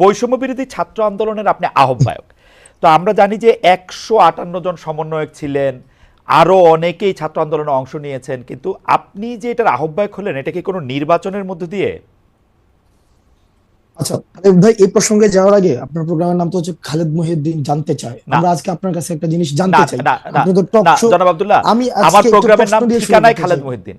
বৈষম্য বিরোধী ছাত্র আন্দোলনের আপনি আহ্বায়ক। তো আমরা জানি যে একশো আটান্ন জন সমন্বয়ক ছিলেন আরও অনেকেই ছাত্র আন্দোলনে অংশ নিয়েছেন কিন্তু আপনি যে এটার আহ্বায়ক হলেন এটা কি কোনো নির্বাচনের মধ্য দিয়ে? আচ্ছা ভাই এই প্রসঙ্গে যাওয়ার আগে আপনার প্রোগ্রামের নাম তো হচ্ছে খালেদ মহিউদ্দিন জানতে না। আমরা আজকে আপনার কাছে একটা জিনিস জানতে চাই। না না আপনি তো টক শো জনাব আব্দুল্লাহ আমি আমার প্রোগ্রামের নাম ঠিকানায় খালেদ চাই। মহিউদ্দিন।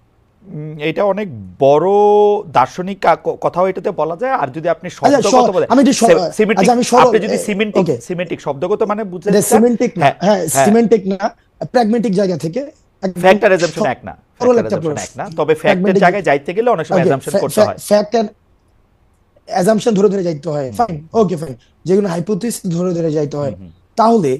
এটা অনেক বড় দার্শনিক কা- ক- কথাও এটাতে বলা যায়। আর যদি আপনি আচ্ছা, শব্দগত আমি সিমেন্টিক আচ্ছা, আপনি যদি সিমেন্টিক সিমেন্টিক শব্দগত মানে সিমেন্টিক না। হ্যাঁ হ্যাঁ। সিমেন্টিক না। প্র্যাগমেটিক জায়গা থেকে একদম ফ্যাক্ট অ্যাজাম্পশন এক না। এক তবে ফ্যাক্টের জায়গায় যাইতে গেলে অনেক সময় অ্যাজাম্পশন করতে হয়। ফ্যাক্ট এন্ড অ্যাজাম্পশন ধরে ধরে যাইতে হয়। ফাইন ওকে ফাইন যেগুলো হাইপোথিস ধরে ধরে যাইতে হয়। তাহলে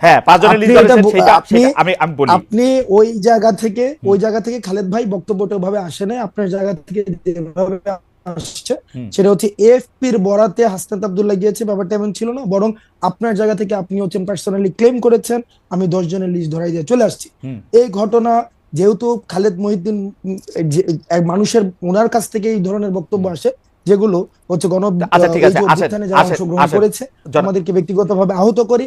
হ্যাঁ লিস্ট সেটা আমি আমি বলি। আপনি ওই জায়গা থেকে ওই জায়গা থেকে খালেদ ভাই বক্তব্যটা ভাবে আসে নাই আপনার জায়গা থেকে যেভাবে আসছে সেটা হচ্ছে এফপির বরাতে হাসনাত আব্দুল্লাহ গিয়েছে ব্যাপারটা এমন ছিল না বরং আপনার জায়গা থেকে আপনি হচ্ছেন পার্সোনালি ক্লেম করেছেন আমি দশ জনের লিস্ট ধরাই দিয়ে চলে আসছি। এই ঘটনা যেহেতু খালেদ মহিউদ্দিন যে- মানুষের ওনার কাছ থেকে এই ধরনের বক্তব্য আসে যেগুলো হচ্ছে গণ আচ্ছা, অভ্যুত্থানে যারা অংশগ্রহণ করেছে আমাদেরকে ব্যক্তিগতভাবে আহত করি